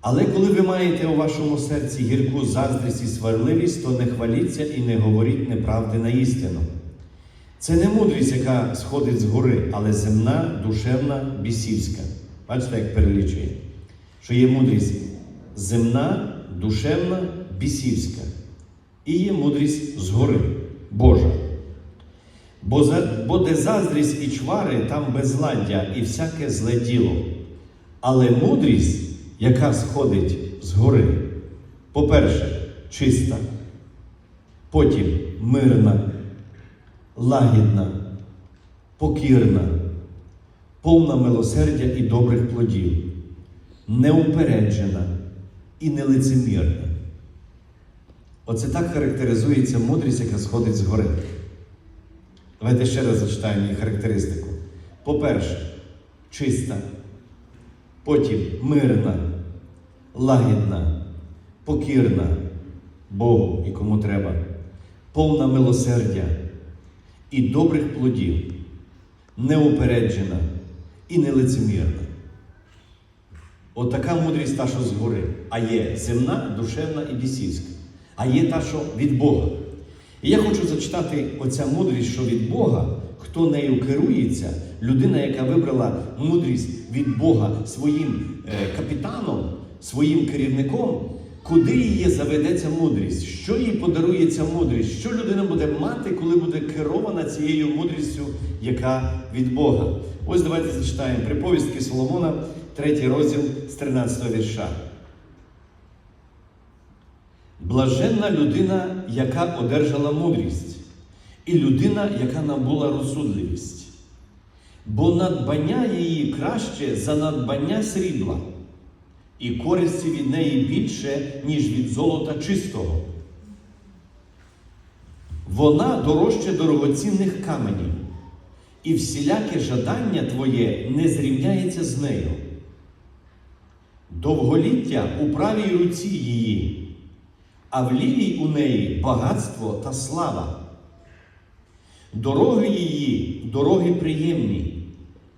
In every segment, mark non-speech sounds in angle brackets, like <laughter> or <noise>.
Але коли ви маєте у вашому серці гірку заздрість і сварливість, то не хваліться і не говоріть неправди на істину. Це не мудрість, яка сходить з гори, але земна, душевна, бісівська. Бачите, як перелічує, що є мудрість земна, душевна, бісівська. І є мудрість згори, Божа. Бо, за, бо де заздрість і чвари, там безладдя і всяке зле діло. Але мудрість, яка сходить згори, по-перше, чиста, потім мирна, лагідна, покірна, повна милосердя і добрих плодів, неупереджена і нелицемірна. Оце так характеризується мудрість, яка сходить з гори. Давайте ще раз зачитаємо її характеристику. По-перше, чиста, потім мирна, лагідна, покірна Богу і кому треба, повна милосердя і добрих плодів, неупереджена і нелицемірна. От така мудрість та, що згори. А є земна, душевна і бісівська. А є та, що від Бога. І я хочу зачитати оця мудрість, що від Бога, хто нею керується, людина, яка вибрала мудрість від Бога своїм е, капітаном, своїм керівником, куди її заведеться мудрість, що їй подарує ця мудрість, що людина буде мати, коли буде керована цією мудрістю, яка від Бога. Ось давайте зачитаємо приповістки Соломона, третій розділ з 13 вірша. Блаженна людина, яка одержала мудрість, і людина, яка набула розсудливість. Бо надбання її краще за надбання срібла, і користі від неї більше, ніж від золота чистого. Вона дорожче дорогоцінних каменів, і всіляке жадання твоє не зрівняється з нею. Довголіття у правій руці її а в лівій у неї багатство та слава. Дороги її, дороги приємні,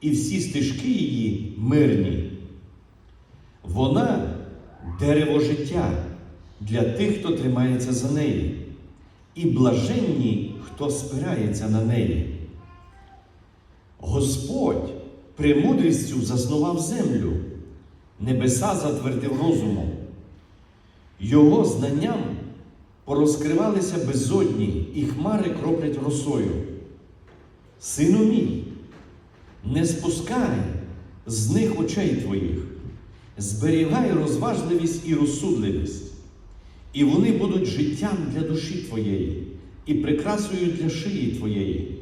і всі стежки її мирні. Вона дерево життя для тих, хто тримається за неї, і блаженні, хто спирається на неї. Господь премудрістю заснував землю, небеса затвердив розумом. Його знанням порозкривалися безодні, і хмари кроплять росою. Сину мій, не спускай з них очей твоїх, зберігай розважливість і розсудливість, і вони будуть життям для душі твоєї і прикрасою для шиї твоєї.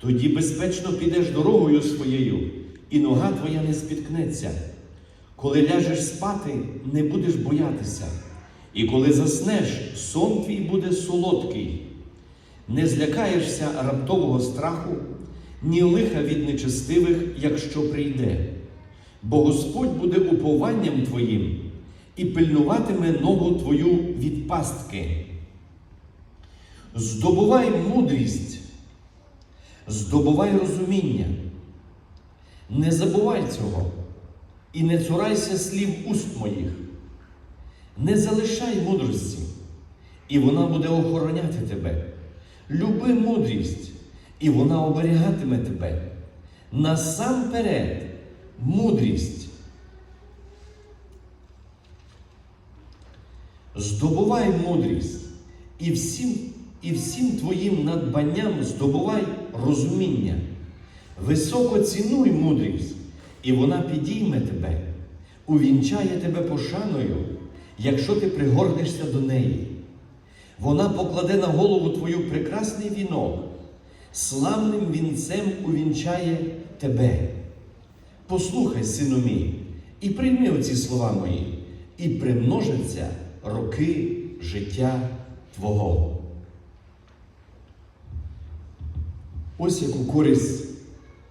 Тоді безпечно підеш дорогою своєю, і нога твоя не спіткнеться. Коли ляжеш спати, не будеш боятися. І коли заснеш, сон твій буде солодкий, не злякаєшся раптового страху, ні лиха від нечестивих, якщо прийде, бо Господь буде упованням твоїм і пильнуватиме ногу твою від пастки. Здобувай мудрість, здобувай розуміння, не забувай цього і не цурайся слів уст моїх. Не залишай мудрості, і вона буде охороняти тебе. Люби мудрість, і вона оберігатиме тебе. Насамперед, мудрість. Здобувай мудрість, і всім, і всім твоїм надбанням здобувай розуміння. Високо цінуй мудрість, і вона підійме тебе, увінчає тебе пошаною якщо ти пригорнешся до неї. Вона покладе на голову твою прекрасний вінок, славним вінцем увінчає тебе. Послухай, сину мій, і прийми оці слова мої, і примножаться роки життя Твого. Ось яку користь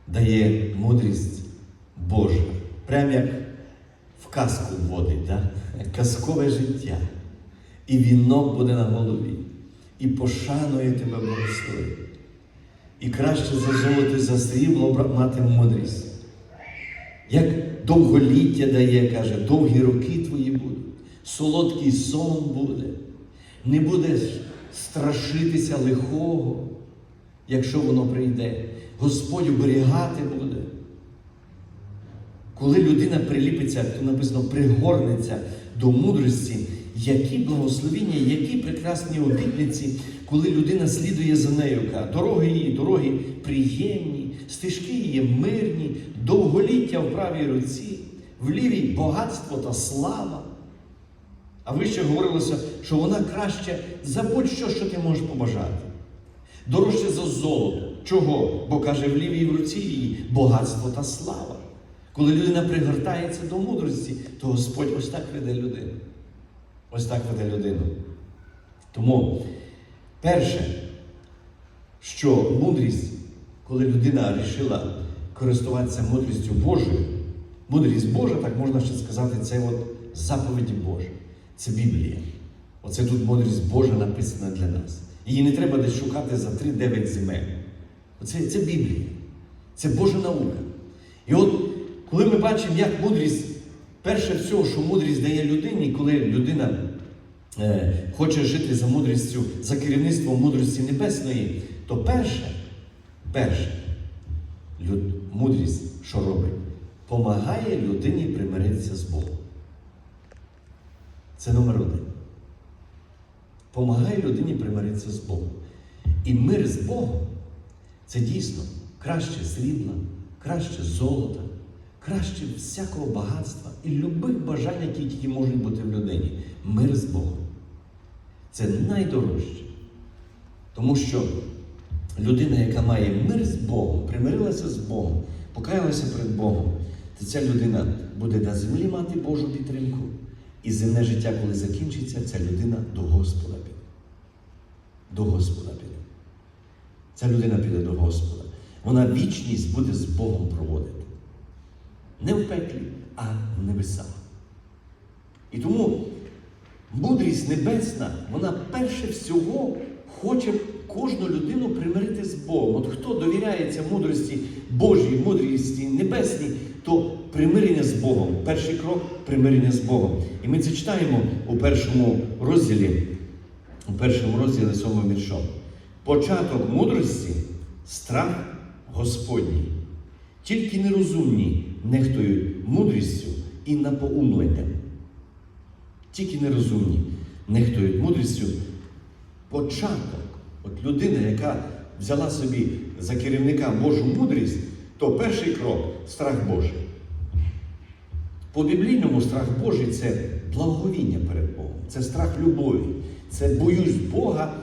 дає мудрість Божа. Прям як в казку вводить, да? казкове життя. І вінок буде на голові, і пошанує тебе благословить. І краще за золото, за срібло мати мудрість. Як довголіття дає, каже, довгі роки твої будуть, солодкий сон буде, не будеш страшитися лихого, якщо воно прийде. Господь оберігати буде. Коли людина приліпиться, то написано, пригорнеться до мудрості, які благословіння, які прекрасні обітниці, коли людина слідує за нею. Каже, Дороги її, дороги приємні, стежки її мирні, довголіття в правій руці, в лівій багатство та слава. А вище говорилося, що вона краще за будь-що, що ти можеш побажати. Дорожче за золото. Чого? Бо каже, в лівій руці її багатство та слава. Коли людина пригортається до мудрості, то Господь ось так веде людину. Ось так веде людину. Тому, перше, що мудрість, коли людина вирішила користуватися мудрістю Божою, мудрість Божа, так можна ще сказати, це от заповіді Божі. Це Біблія. Оце тут мудрість Божа написана для нас. Її не треба десь шукати за 3-9 земель. Оце це Біблія. Це Божа наука. І от коли ми бачимо, як мудрість, перше всього, що мудрість дає людині, коли людина е, хоче жити за мудрістю, за керівництвом мудрості небесної, то перше, перше, люд, мудрість, що робить? Помагає людині примиритися з Богом. Це номер один. Помагає людині примиритися з Богом. І мир з Богом це дійсно краще срібла, краще золота, краще всякого багатства і любих бажань, які тільки можуть бути в людині. Мир з Богом. Це найдорожче. Тому що людина, яка має мир з Богом, примирилася з Богом, покаялася перед Богом, то ця людина буде на землі мати Божу підтримку. І земне життя, коли закінчиться, ця людина до Господа піде. До Господа піде. Ця людина піде до Господа. Вона вічність буде з Богом проводити. Не в пеклі, а в небесах. І тому мудрість небесна, вона перше всього хоче кожну людину примирити з Богом. От хто довіряється мудрості Божій, мудрості небесній, то примирення з Богом. Перший крок примирення з Богом. І ми це читаємо у першому розділі, у першому розділі сьомого віршом. Початок мудрості страх Господній. Тільки нерозумні нехтують мудрістю і напоумленням. Тільки нерозумні нехтують мудрістю. Початок, от людина, яка взяла собі за керівника Божу мудрість, то перший крок страх Божий. По біблійному страх Божий це благовіння перед Богом, це страх любові, це боюсь Бога,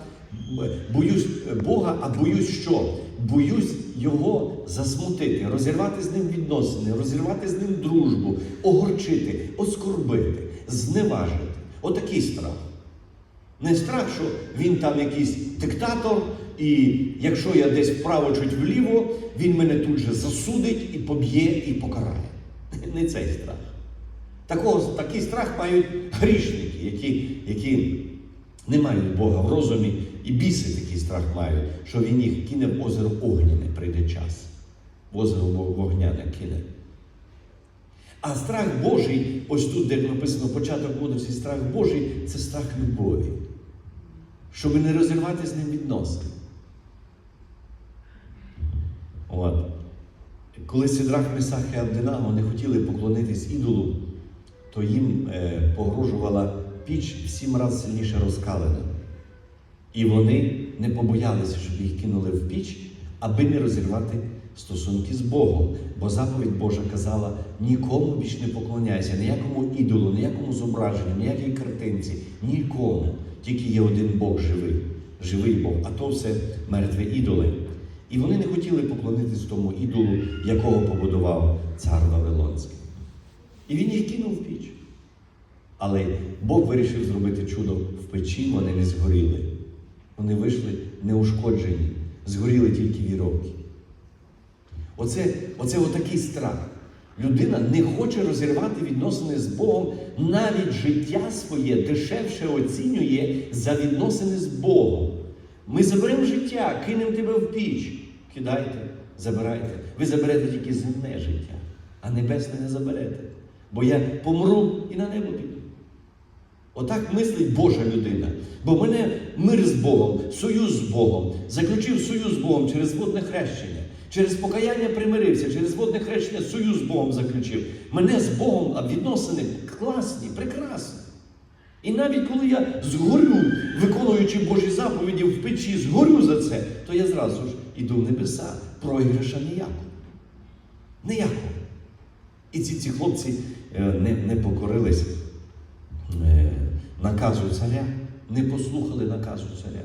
боюсь Бога, а боюсь що? Боюсь Його засмутити, розірвати з ним відносини, розірвати з ним дружбу, огорчити, оскорбити, зневажити. Отакий страх. Не страх, що він там якийсь диктатор, і якщо я десь вправо чуть вліво, він мене тут же засудить і поб'є, і покарає. <laughs> Не цей страх. Такого, такий страх мають грішники, які, які не мають Бога в розумі, і біси такий страх мають, що він їх кине в озеро огняне, прийде час. В озеро вогняне кине. А страх Божий, ось тут, де написано початок мудрості, страх Божий це страх любові. Щоб не розірвати з ним відносини. От. Коли Сідрах, Месах і Абдинаго не хотіли поклонитись ідолу, то їм е, погрожувала піч в сім разів сильніше розкалена. І вони не побоялися, щоб їх кинули в піч, аби не розірвати стосунки з Богом. Бо заповідь Божа казала: нікому більш не поклоняйся, ніякому ідолу, ніякому зображенню, ніякій картинці, нікому. Тільки є один Бог живий, живий Бог, а то все мертві ідоли. І вони не хотіли поклонитись тому ідолу, якого побудував цар Вавилонський. І він їх кинув в піч. Але Бог вирішив зробити чудо в печі, вони не згоріли. Вони вийшли неушкоджені, згоріли тільки віровки. Оце, оце отакий страх. Людина не хоче розірвати відносини з Богом, навіть життя своє дешевше оцінює за відносини з Богом. Ми заберемо життя, кинемо тебе в піч. Кидайте, забирайте. Ви заберете тільки земне життя. а небесне не заберете. Бо я помру і на небо піду. Отак мислить Божа людина. Бо в мене мир з Богом, союз з Богом, заключив союз з Богом через водне хрещення, через покаяння примирився, через водне хрещення союз з Богом заключив. Мене з Богом відносини класні, прекрасні. І навіть коли я згорю, виконуючи Божі заповіді в печі, згорю за це, то я зразу ж іду в небеса, програша ніякого. Ніякого. І ці, ці хлопці е, не, не покорились е, наказу царя, не послухали наказу царя.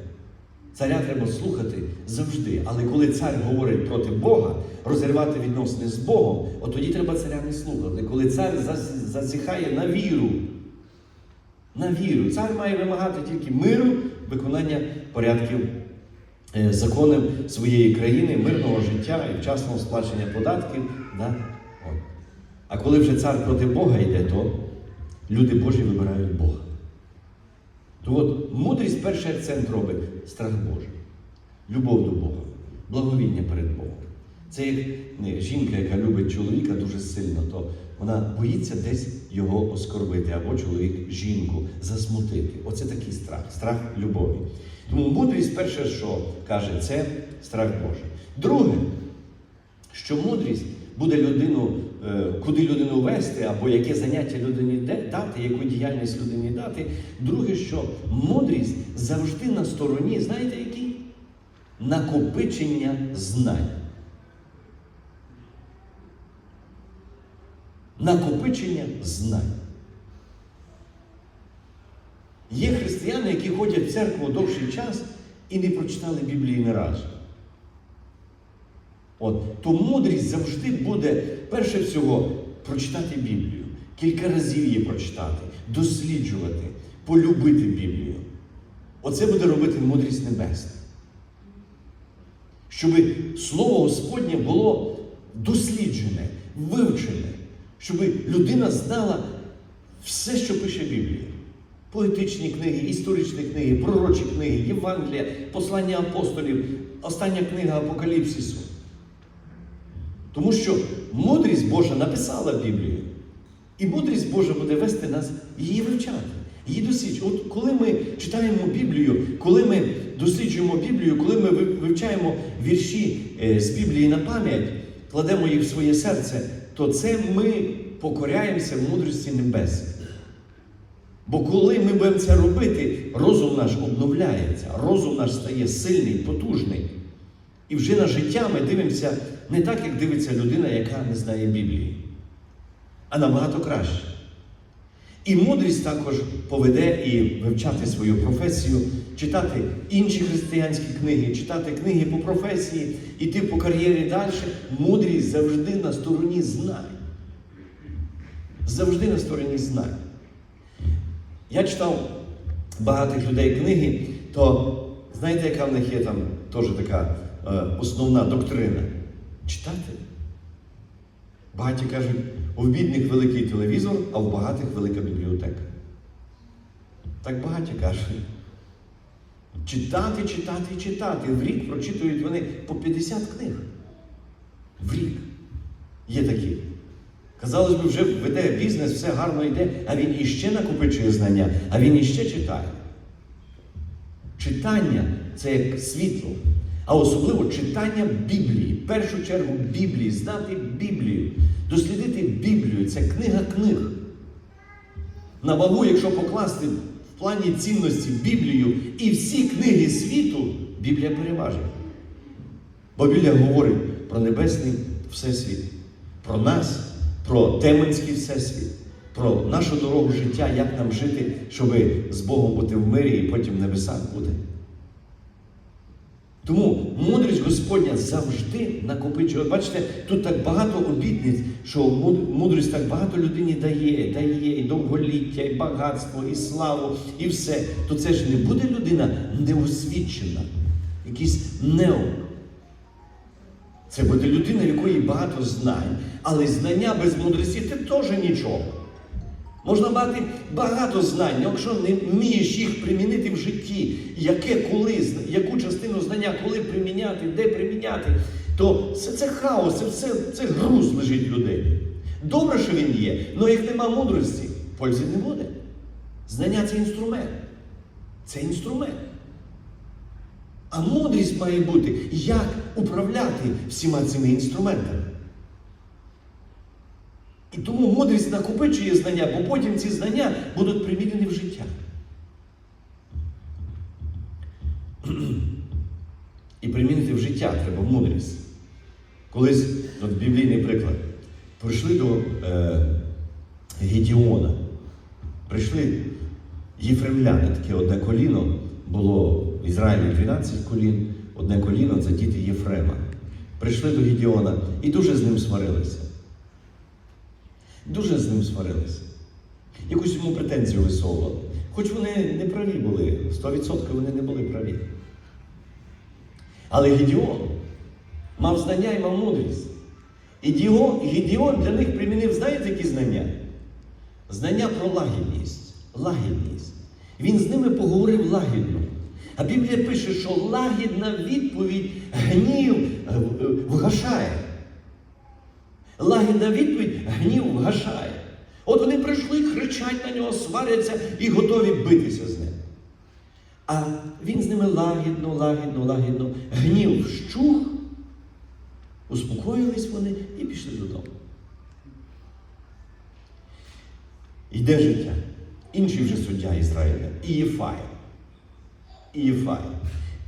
Царя треба слухати завжди. Але коли цар говорить проти Бога, розірвати відносини з Богом, от тоді треба царя не слухати. Коли цар засіхає на віру, на віру. Цар має вимагати тільки миру, виконання порядків е, законів своєї країни, мирного життя і вчасного сплачення податків. Да? А коли вже цар проти Бога йде, то люди Божі вибирають Бога. То от мудрість перший акцент робить страх Божий, любов до Бога, благовіння перед Богом. Це як не, жінка, яка любить чоловіка дуже сильно, то вона боїться десь його оскорбити, або чоловік жінку засмутити. Оце такий страх, страх любові. Тому мудрість перше, що каже, це страх Божий. Друге, що мудрість буде людину, е, куди людину вести, або яке заняття людині дати, яку діяльність людині дати. Друге, що мудрість завжди на стороні, знаєте, якій? Накопичення знань. Накопичення знань. Є християни, які ходять в церкву довший час і не прочитали Біблії не разу. От, то мудрість завжди буде, перше всього, прочитати Біблію, кілька разів її прочитати, досліджувати, полюбити Біблію. Оце буде робити мудрість небесна. Щоб Слово Господнє було досліджене, вивчене, щоб людина знала все, що пише Біблія. Поетичні книги, історичні книги, пророчі книги, Євангелія, послання апостолів, остання книга Апокаліпсису. Тому що мудрість Божа написала Біблію. І мудрість Божа буде вести нас її вивчати, її досліджувати. От коли ми читаємо Біблію, коли ми досліджуємо Біблію, коли ми вивчаємо вірші е, з Біблії на пам'ять, кладемо їх в своє серце, то це ми покоряємося мудрості небес. Бо коли ми будемо це робити, розум наш обновляється, розум наш стає сильний, потужний. І вже на життя ми дивимося не так, як дивиться людина, яка не знає Біблії, а набагато краще. І мудрість також поведе і вивчати свою професію, читати інші християнські книги, читати книги по професії, іти по кар'єрі далі. Мудрість завжди на стороні знань. Завжди на стороні знань. Я читав багатих людей книги, то знаєте, яка в них є там теж така е, основна доктрина? Читати. Багаті кажуть, у бідних великий телевізор, а в багатих велика бібліотека. Так багаті кажуть. Читати, читати читати. В рік прочитують вони по 50 книг. В рік. Є такі. Казалось би, вже веде бізнес, все гарно йде, а він іще накопичує знання, а він іще читає. Читання це як світло, а особливо читання Біблії. В першу чергу Біблії, знати Біблію, дослідити Біблію це книга книг. На вагу, якщо покласти в плані цінності Біблію і всі книги світу, Біблія переважує. Бо Біблія говорить про небесний всесвіт, про нас, про теменський всесвіт, про нашу дорогу життя, як нам жити, щоб з Богом бути в мирі і потім в небесах буде. Тому мудрість Господня завжди накопичує. Бачите, тут так багато обітниць, що мудрість так багато людині дає, дає і довголіття, і багатство, і славу, і все. То це ж не буде людина неосвічена, якийсь нео. Це буде людина, якої багато знань, але знання без мудрості це теж нічого. Можна мати багато знань, якщо не вмієш їх примінити в житті, яке коли, яку частину знання, коли приміняти, де приміняти, то все це хаос, це все це груз лежить людей. Добре, що він є, але як нема мудрості, пользі не буде. Знання це інструмент. Це інструмент. А мудрість має бути, як управляти всіма цими інструментами. І тому мудрість накопичує знання, бо потім ці знання будуть примінені в життя. І примінити в життя треба мудрість. Колись, от біблійний приклад, прийшли до е, Гедіона, прийшли єфремляни, таке одне коліно, було в Ізраїлі 12 колін, одне коліно це діти Єфрема. Прийшли до Гедіона і дуже з ним сварилися. Дуже з ним сварилися. Якусь йому претензію висовували. Хоч вони не праві були, 100% вони не були праві. Але Гедіон мав знання і мав мудрість. І Діон, Гедіон для них примінив, знаєте, які знання? Знання про лагідність. Лагідність. Він з ними поговорив лагідно. А Біблія пише, що лагідна відповідь гнів е, е, вгашає. Лагідна відповідь гнів вгашає. От вони прийшли, кричать на нього, сваряться і готові битися з ним. А він з ними лагідно, лагідно, лагідно. Гнів вщух, успокоїлись вони і пішли додому. Йде життя. Інший вже суддя Ізраїля, Ієфай. Ієфай.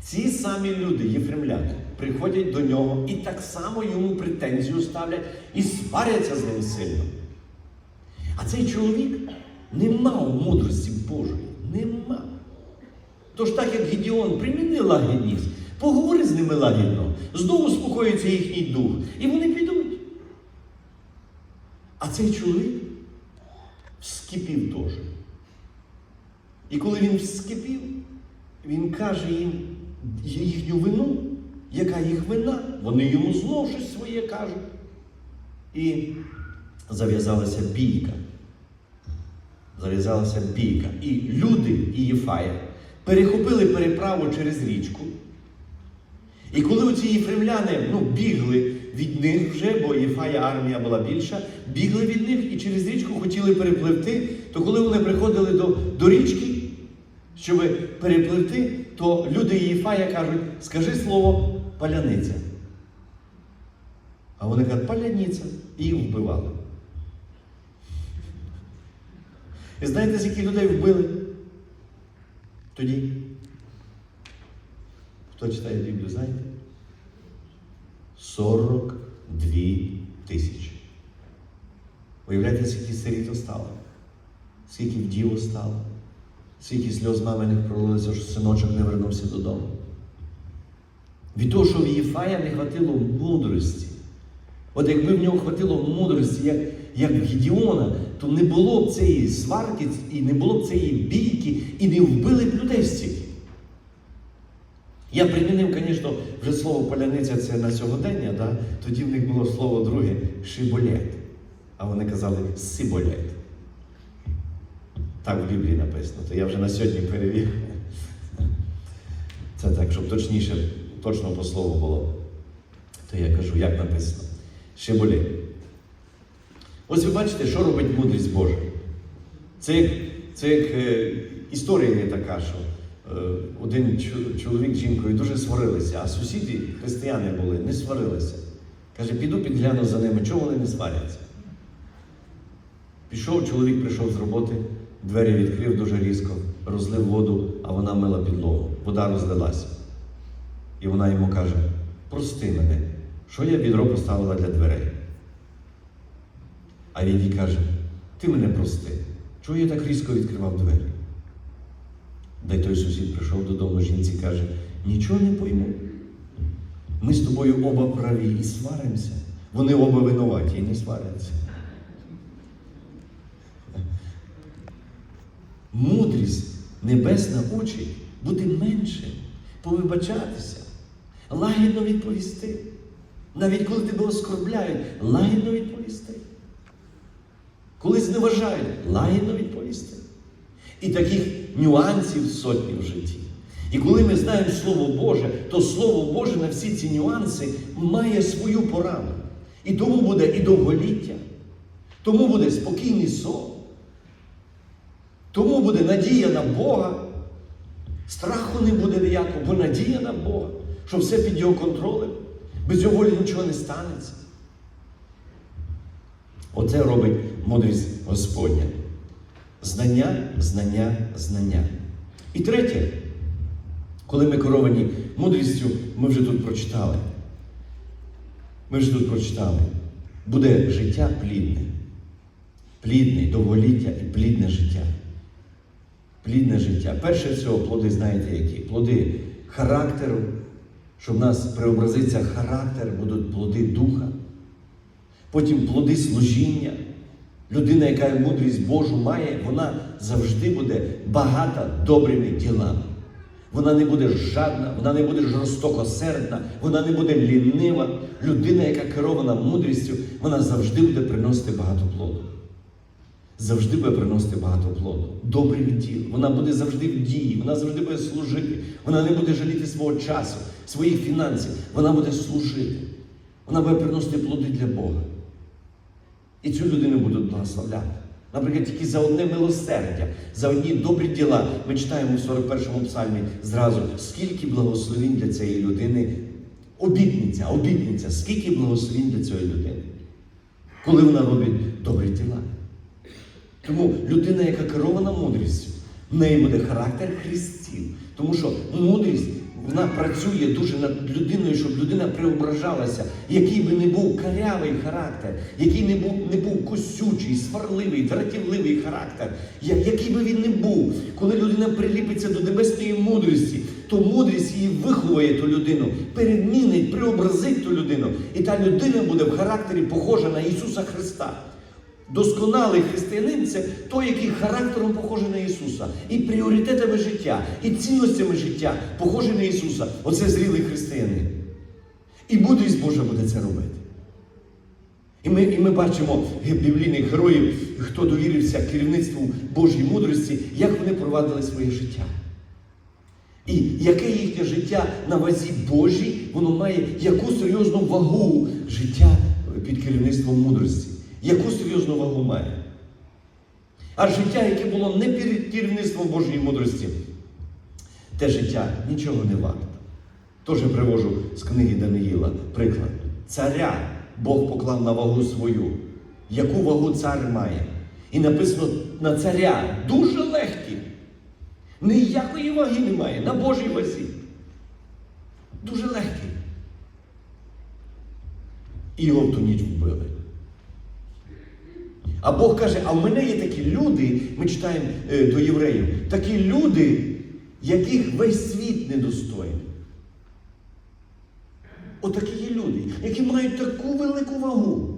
Ці самі люди, єфремляни, приходять до нього і так само йому претензію ставлять і сваряться з ним сильно. А цей чоловік не мав мудрості Божої. Не мав. Тож так як Гедіон приміни лагідність, поговори з ними лагідно, знову спокоїться їхній дух, і вони підуть. А цей чоловік вскипів теж. І коли він вскипів, він каже їм їхню вину, яка їх вина, вони йому знов щось своє кажуть. І зав'язалася бійка. Зав'язалася бійка. І люди Ієфая перехопили переправу через річку. І коли оці єфремляни ну, бігли від них вже, бо Єфая армія була більша, бігли від них і через річку хотіли перепливти, то коли вони приходили до, до річки, щоб перепливти, то люди Єфая кажуть, скажи слово паляниця. А вони кажуть, паляниця, і їх вбивали. І знаєте, яких людей вбили? Тоді. Хто читає Біблію, знаєте? 42 тисячі. Уявляєте, скільки сиріт стало? Скільки вдів стало? Скільки сльоз маминих пролилося, що синочок не вернувся додому. Від того, що в Єфая не хватило мудрості. От якби в нього хватило мудрості, як, як в Гедіона, то не було б цієї сварки і не було б цієї бійки, і не вбили б людей. Я примінив, звісно, вже слово поляниця це на сьогодення, да? тоді в них було слово друге шиболет. А вони казали сиболет. Так в Біблії написано, то я вже на сьогодні перевів. Це так, щоб точніше, точно по слову було. То я кажу, як написано. Шиболет. Ось ви бачите, що робить мудрість Божа. Це як, це як е, історія не така, що е, один чоловік з жінкою дуже сварилися, а сусіди, християни були, не сварилися. Каже, піду підгляну за ними, чого вони не сваряться. Пішов, чоловік прийшов з роботи, двері відкрив дуже різко, розлив воду, а вона мила підлогу. Вода розлилася. І вона йому каже: прости мене, що я відро поставила для дверей. А він їй каже, ти мене прости, чого я так різко відкривав двері? Дай той сусід прийшов додому жінці і каже, нічого не пойму. Ми з тобою оба праві і сваримося. Вони оба винуваті і не сваряться. Мудрість небесна учить бути меншим, повибачатися, лагідно відповісти. Навіть коли тебе оскорбляють, лагідно відповісти. Коли зневажають, лагідно відповісти. І таких нюансів сотні в житті. І коли ми знаємо Слово Боже, то Слово Боже на всі ці нюанси має свою пораду. І тому буде і довголіття, Тому буде спокійний сон. Тому буде надія на Бога. Страху не буде ніякого, бо надія на Бога, що все під його контролем. Без його волі нічого не станеться. Оце робить мудрість Господня. Знання, знання, знання. І третє, коли ми керовані мудрістю, ми вже тут прочитали. Ми вже тут прочитали. Буде життя плідне. Плідне, довголіття і плідне життя. Плідне життя. Перше всього плоди, знаєте які? Плоди характеру, що в нас преобразиться характер, будуть плоди духа. Потім плоди служіння. Людина, яка мудрість Божу має, вона завжди буде багата добрими ділами. Вона не буде жадна, вона не буде жорстокосердна, вона не буде лінива. Людина, яка керована мудрістю, вона завжди буде приносити багато плоду. Завжди буде приносити багато плоду, добрих діл. Вона буде завжди в дії, вона завжди буде служити. Вона не буде жаліти свого часу, своїх фінансів. Вона буде служити. Вона буде приносити плоди для Бога. І цю людину будуть благословляти. Наприклад, тільки за одне милосердя, за одні добрі діла. Ми читаємо в 41-му псальмі зразу, скільки благословень для цієї людини. Обітниця, обітниця, скільки благословень для цієї людини, коли вона робить добрі діла. Тому людина, яка керована мудрістю, в неї буде характер христів. Тому що мудрість вона працює дуже над людиною, щоб людина преображалася, який би не був карявий характер, який не був, не був косючий, сварливий, дратівливий характер, який би він не був, коли людина приліпиться до небесної мудрості, то мудрість її виховує ту людину, перемінить, преобразить ту людину. І та людина буде в характері похожа на Ісуса Христа. Досконалий християнин це той, який характером похожий на Ісуса, і пріоритетами життя, і цінностями життя похожий на Ісуса. Оце зрілий християнин. І мудрість Божа буде це робити. І ми, і ми бачимо біблійних героїв, хто довірився керівництву Божій мудрості, як вони провадили своє життя. І яке їхнє життя на вазі Божій, воно має яку серйозну вагу життя під керівництвом мудрості. Яку серйозну вагу має? А життя, яке було не під керівництвом Божої мудрості, те життя нічого не варто. Теж привожу з книги Даниїла приклад. Царя Бог поклав на вагу свою. Яку вагу цар має? І написано на царя дуже легкий. Ніякої ваги немає на Божій вазі. Дуже легкий. І його в ту ніч вбили. А Бог каже, а в мене є такі люди, ми читаємо е, до євреїв, такі люди, яких весь світ недостойний. Отакі є люди, які мають таку велику вагу.